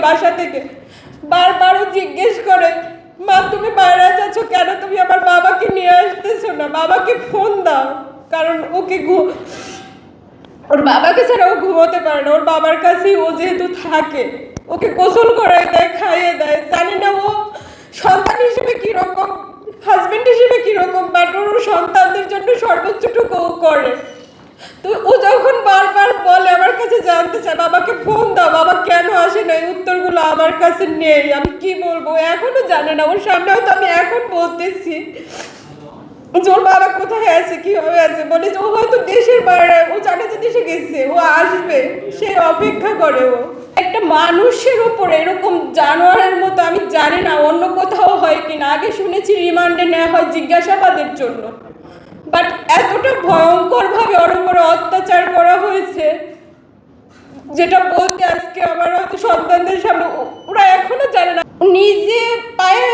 বাসা থেকে। বারবারও জিজ্ঞেস করে, মা, তুমি বাইরে যাচ্ছ কেন? তুমি আমার বাবাকে নিয়ে আসতেছো না। বাবাকে ফোন দাও। কারণ ওকে ঘু- ওর বাবাকে ছাড়া ও ঘুমোতে পারে না। ওর বাবার কাছেই ও যেহেতু থাকে, ওকে গোসল করাই দেয়, খাইয়ে দেয়। জানি না ও সন্তান হিসেবে কীরকম হাজবেন্ড হিসেবে কীরকম বাট ওর সন্তানদের জন্য সর্বোচ্চটুকু করে। তো ও যখন বারবার বলে আমার কাছে জানতে চায়, বাবাকে ফোন দাও, বাবা কেন আসে না উত্তরগুলো আমার কাছে নেই। আমি কি বলব? এখনও জানে না। ওর সামনে হয়তো আমি এখন বলতেছি। ওর বাবা কোথায় আছে? কীভাবে আছে? বলে ও হয়তো দেশের বাইরে, ও জানে যে দেশে গেছে, ও আসবে, সে অপেক্ষা করে ও। একটা মানুষের উপরে এরকম জানোয়ারের মতো আমি জানি না, অন্য কোথাও হয় কিনা। আগে শুনেছি রিমান্ডে নেওয়া হয় জিজ্ঞাসাবাদের জন্য। বাট এতটা ভয়ঙ্করভাবে ওর উপরে অত্যাচার করা হয়েছে, যেটা বলতে আজকে আমার হয়তো সন্তানদের সামনে, ওরা এখনও জানে না। নিজে পায়ে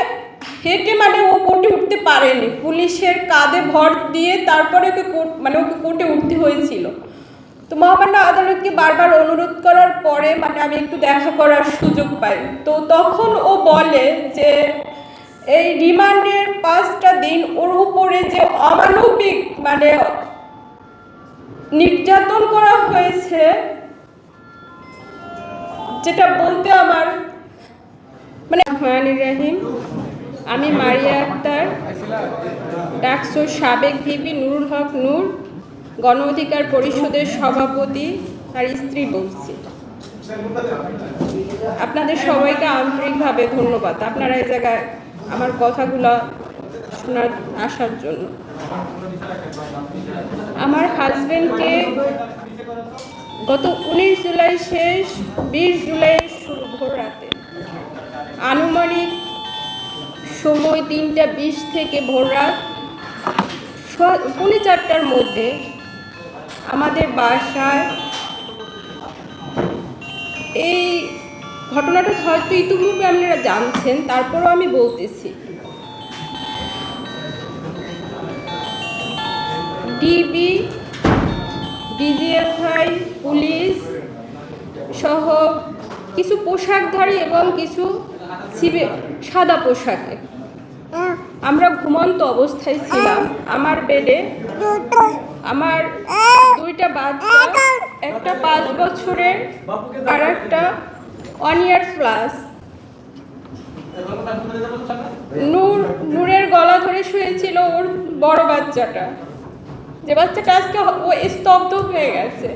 হেঁটে মানে ও কোর্টে উঠতে পারেনি। পুলিশের কাঁধে ভর দিয়ে তারপরে ওকে কোর্ট মানে ওকে কোর্টে উঠতে হয়েছিল। তো মহামান্য আদালতকে বারবার অনুরোধ করার পরে মানে আমি একটু দেখা করার সুযোগ পাই। তো তখন ও বলে যে এই রিমান্ডের পাঁচটা দিন ওর উপরে যে অমানবিক মানে নির্যাতন করা হয়েছে, যেটা বলতে আমার মানে রহমান রাহিম, আমি মারিয়া আক্তার ডাকসুর সাবেক ভিপি নুরুল হক নূর, গণ অধিকার পরিষদের সভাপতি তার স্ত্রী বলছি। আপনাদের সবাইকে আন্তরিকভাবে ধন্যবাদ। আপনারা এই জায়গায় আমার কথাগুলো শোনার আসার জন্য। আমার হাজবেন্ডকে গত উনিশ জুলাই শেষ, বিশ জুলাই শুরু ভোর রাতে। আনুমানিক সময় তিনটা বিশ থেকে ভোর রাত পৌনে চারটার মধ্যে আমাদের বাসায় এই ঘটনাটা হয়তো ইতিপূর্বে আপনারা জানছেন, তারপরও আমি বলতেছি। ডিবি, ডিজিএফআই, পুলিশ সহ কিছু পোশাকধারী এবং কিছু সাদা পোশাকে। আমরা ঘুমন্ত অবস্থায় ছিলাম। আমার বেডে আমার দুইটা বাচ্চা, একটা পাঁচ বছরের আর একটা ওয়ান ইয়ার প্লাস নূর, নূরের গলা ধরে শুয়েছিল ওর বড় বাচ্চাটা। যে বাচ্চাটা আজকে ও স্তব্ধ হয়ে গেছে।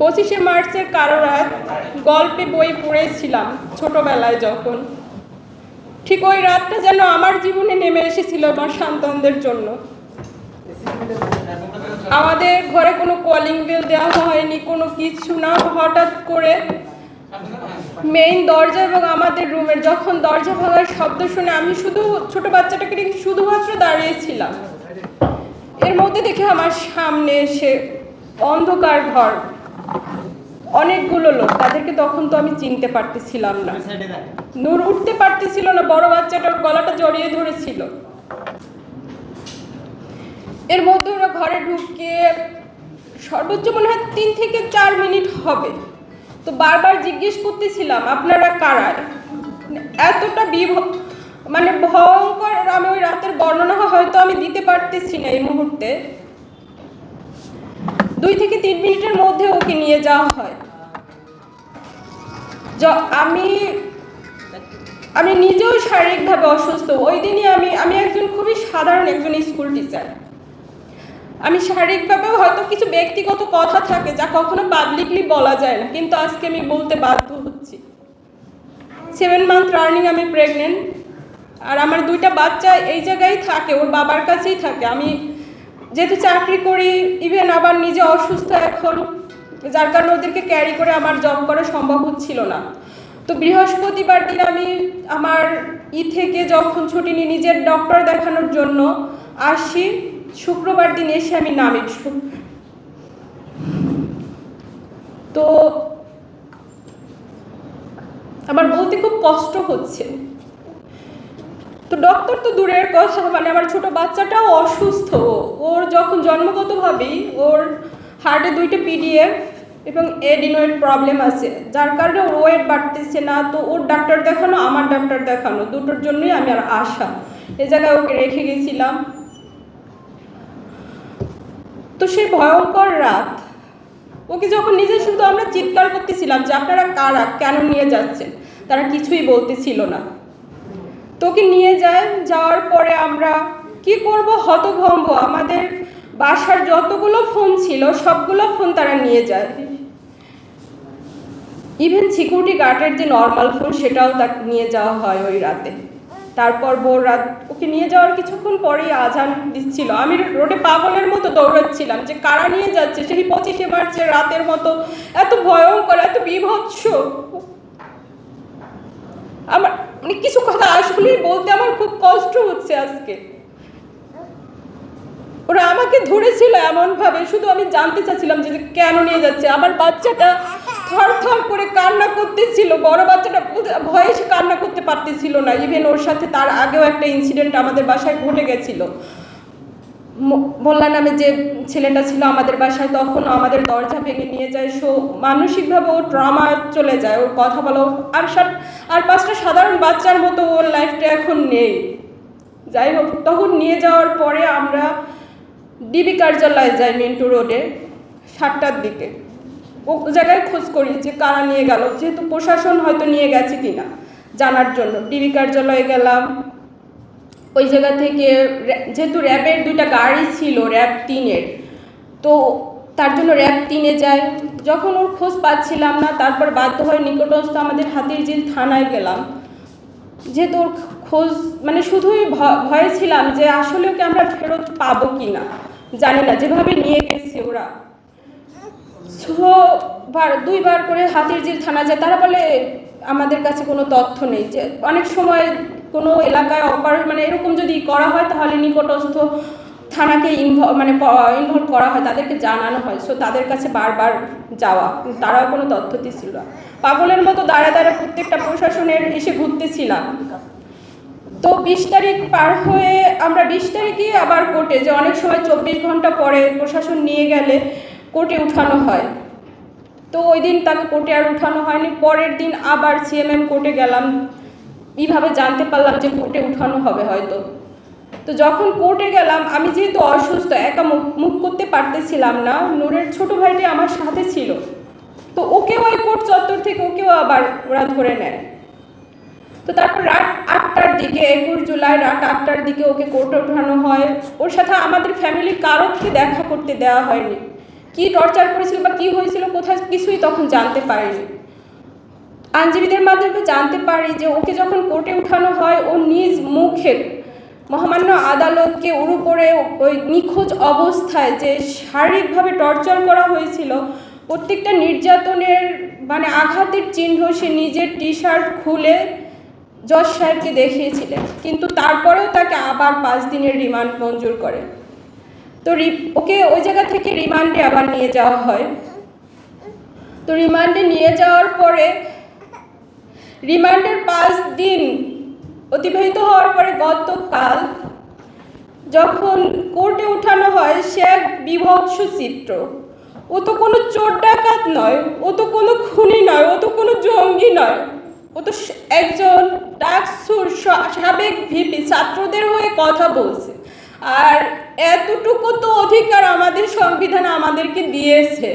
পঁচিশে মার্চের কারও রাত গল্পে বই পড়েছিলাম ছোটবেলায় যখন। ঠিক ওই রাতটা যেন আমার জীবনে নেমে এসেছিল আমার সন্তানদের জন্য। আমাদের ঘরে কোনো কলিং বেল দেওয়া হয়নি কোনো কিছু না। হঠাৎ করে মেইন দরজা এবং আমাদের রুমের যখন দরজা ভাঙার শব্দ শুনে আমি শুধু ছোট বাচ্চাটাকে রেখে শুধুমাত্র দাঁড়িয়েছিলাম এর মধ্যে দেখে আমার সামনে এসে অন্ধকার ঘর। অনেকগুলো লোক তাদেরকে তখন তো আমি চিনতে পারতেছিলাম না। নূর উঠতে পারতেছিল না বড় বাচ্চাটার গলাটা জড়িয়ে ধরেছিল। এর মধ্যে ওরা ঘরে ঢুকে সর্বোচ্চ মনে হয় তিন থেকে চার মিনিট হবে। তো বারবার জিজ্ঞেস করতেছিলাম, আপনারা কারা? এতটা বিভ মানে ভয়ঙ্কর আমি ওই রাতের বর্ণনা হয়তো আমি দিতে পারতেছি না এই মুহূর্তে। দুই থেকে তিন মিনিটের মধ্যে ওকে নিয়ে যাওয়া হয়। আমি আমি নিজেও শারীরিকভাবে অসুস্থ। ওই দিনই আমি আমি একজন খুবই সাধারণ একজন স্কুল টিচার। আমি শারীরিকভাবেও হয়তো কিছু ব্যক্তিগত কথা থাকে যা কখনো পাবলিকলি বলা যায় না, কিন্তু আজকে আমি বলতে বাধ্য হচ্ছি। সেভেন মান্থ রানিং আমি প্রেগনেন্ট আর আমার দুইটা বাচ্চা এই জায়গায় থাকে, ওর বাবার কাছেই থাকে। আমি যেহেতু চাকরি করি ইভেন আবার নিজে অসুস্থ এখন, যার কারণে ওদেরকে ক্যারি করে আমার জব করা সম্ভব হচ্ছিল না। তো বৃহস্পতিবার দিন আমি আমার ই থেকে যখন ছুটি নিয়ে নিজের ডক্টর দেখানোর জন্য আসি। শুক্রবার দিন এসে আমি নামি তো আমার বলতে খুব কষ্ট হচ্ছে। তো ডক্টর তো দূরের কথা মানে আমার ছোট বাচ্চাটাও অসুস্থ। ওর যখন জন্মগতভাবেই ওর হার্টে দুইটা পিডিএফ এবং এডিনোয়েড প্রবলেম আছে, যার কারণে ওর ওয়েট বাড়তেছে না। তো ওর ডাক্তার দেখানো, আমার ডাক্তার দেখানো, দুটোর জন্যই আমি আর আশা এ জায়গায় ওকে রেখে গেছিলাম। তো সেই ভয়ঙ্কর রাত। ওকে যখন নিজে শুধু আমরা চিৎকার করতেছিলাম যে আপনারা কারা, কেন নিয়ে যাচ্ছেন, তারা কিছুই বলতেছিল না। তোকে নিয়ে যায়, যাওয়ার পরে আমরা কি করব, হতভম্ব। আমাদের বাসার যতগুলো ফোন ছিল, সবগুলো ফোন তারা নিয়ে যায়। ইভেন সিকিউরিটি গার্ডের যে নর্মাল ফোন সেটাও তাকে, নিয়ে যাওয়া হয় ওই রাতে। তারপর ভোর রাত ওকে নিয়ে যাওয়ার কিছুক্ষণ পরেই আজান দিচ্ছিল। আমি রোডে পাগলের মতো দৌড়াচ্ছিলাম যে কারা নিয়ে যাচ্ছে? সেই পঁচিশে মার্চের রাতের মতো। এত ভয়ঙ্কর, এত বিভৎস। আমার মানে কিছু কথা আসলেই বলতে আমার খুব কষ্ট হচ্ছে আজকে। ওরা আমাকে ধরেছিল এমনভাবে, শুধু আমি জানতে চাচ্ছিলাম যে যে কেন নিয়ে যাচ্ছে। আমার বাচ্চাটা থর থর করে কান্না করতেছিল। বড় বাচ্চাটা ভয়ে সে কান্না করতে পারতেছিল না। ইভেন ওর সাথে তার আগেও একটা ইনসিডেন্ট আমাদের বাসায় ঘটে গেছিল। ম- মোল্লা নামে যে ছেলেটা ছিল আমাদের বাসায়, তখন আমাদের দরজা ভেঙে নিয়ে যায়। সো, মানসিকভাবে ও ট্রমা চলে যায়। ওর কথা বলো। আর আর পাঁচটা সাধারণ বাচ্চার মতো ওর লাইফটা এখন নেই। যাই হোক, তখন নিয়ে যাওয়ার পরে আমরা ডিবি কার্যালয়ে যাই মিন্টু রোডে, সাতটার দিকে। ও জায়গায় খোঁজ করি যে কারা নিয়ে গেল, যেহেতু প্রশাসন হয়তো নিয়ে গেছে কিনা জানার জন্য। ডিবি কার্যালয়ে গেলাম। ওই জায়গা থেকে যেহেতু র্যাবের দুইটা গাড়ি ছিল, র্যাব তিনের, তো তার জন্য র্যাব তিনে যায়। যখন ওর খোঁজ পাচ্ছিলাম না, তারপর বাধ্য হয়ে নিকটস্থ আমাদের হাতির জিল থানায় গেলাম। যেহেতু ওর খোঁজ মানে শুধুই ভয়ে ছিলাম যে আসলে ওকে আমরা ফেরত পাবো কি না জানি না। যেভাবে নিয়ে গেছে ওরা। বার দুইবার করে হাতির জিল থানা যায়। তারা বলে, আমাদের কাছে কোনো তথ্য নেই। যে অনেক সময় কোনো এলাকায় অপার মানে এরকম যদি করা হয়, তাহলে নিকটস্থ থানাকে ইনভলভ মানে ইনভলভ করা হয়, তাদেরকে জানানো হয়। সো তাদের কাছে বারবার যাওয়া। তারাও কোনো তথ্য দিচ্ছিল না। পাগলের মতো দাঁড়া দাঁড়া প্রত্যেকটা প্রশাসনের এসে ঘুরতেছিলাম। তো বিশ তারিখ পার হয়ে আমরা, বিশ তারিখে আবার কোর্টে যে অনেক সময় চব্বিশ ঘণ্টা পরে প্রশাসন নিয়ে গেলে কোর্টে উঠানো হয়। তো ওই দিন তাকে কোর্টে আর উঠানো হয়নি। পরের দিন আবার সিএমএম কোর্টে গেলাম। এইভাবে জানতে পারলাম যে কোর্টে উঠানো হবে হয়তো। তো যখন কোর্টে গেলাম, আমি যেহেতু অসুস্থ, একা মুখ করতে পারতেছিলাম না, নূরের ছোট ভাইটি আমার সাথে ছিল। তো ওকেও ওই কোর্ট চত্বর থেকে ওকেও আবার ওরা ধরে নেয়। তো তারপর রাত আটটার দিকে, একুশ জুলাই রাত আটটার দিকে ওকে কোর্টে ওঠানো হয়। ওর সাথে আমাদের ফ্যামিলি কারোকে দেখা করতে দেওয়া হয়নি। কি টর্চার করেছিল বা কি হয়েছিল কোথায় কিছুই তখন জানতে পারিনি। আইনজীবীদের মাধ্যমে জানতে পারি যে ওকে যখন কোর্টে উঠানো হয়, ও নিজ মুখে মহামান্য আদালতকে ওর উপরে ওই নিখোঁজ অবস্থায় যে শারীরিকভাবে টর্চার করা হয়েছিল, প্রত্যেকটা নির্যাতনের মানে আঘাতের চিহ্ন সে নিজের টি শার্ট খুলে জজ সাহেবকে দেখিয়েছিলেন। কিন্তু তারপরেও তাকে আবার পাঁচ দিনের রিমান্ড মঞ্জুর করে। তো ওকে ওই জায়গা থেকে রিমান্ডে আবার নিয়ে যাওয়া হয়। তো রিমান্ডে নিয়ে যাওয়ার পরে রিমান্ডের পাঁচ দিন অতিবাহিত হওয়ার পরে গতকাল যখন কোর্টে উঠানো হয়, সে এক বিভৎস চিত্র। ও তো কোনো চোর ডাকাত নয়, ও তো কোনো খুনি নয়, ও তো কোনো জঙ্গি নয়। ও তো একজন ডাকসুর সাবেক ভিপি, ছাত্রদের হয়ে কথা বলছে। আর এতটুকু তো অধিকার আমাদের সংবিধান আমাদেরকে দিয়েছে।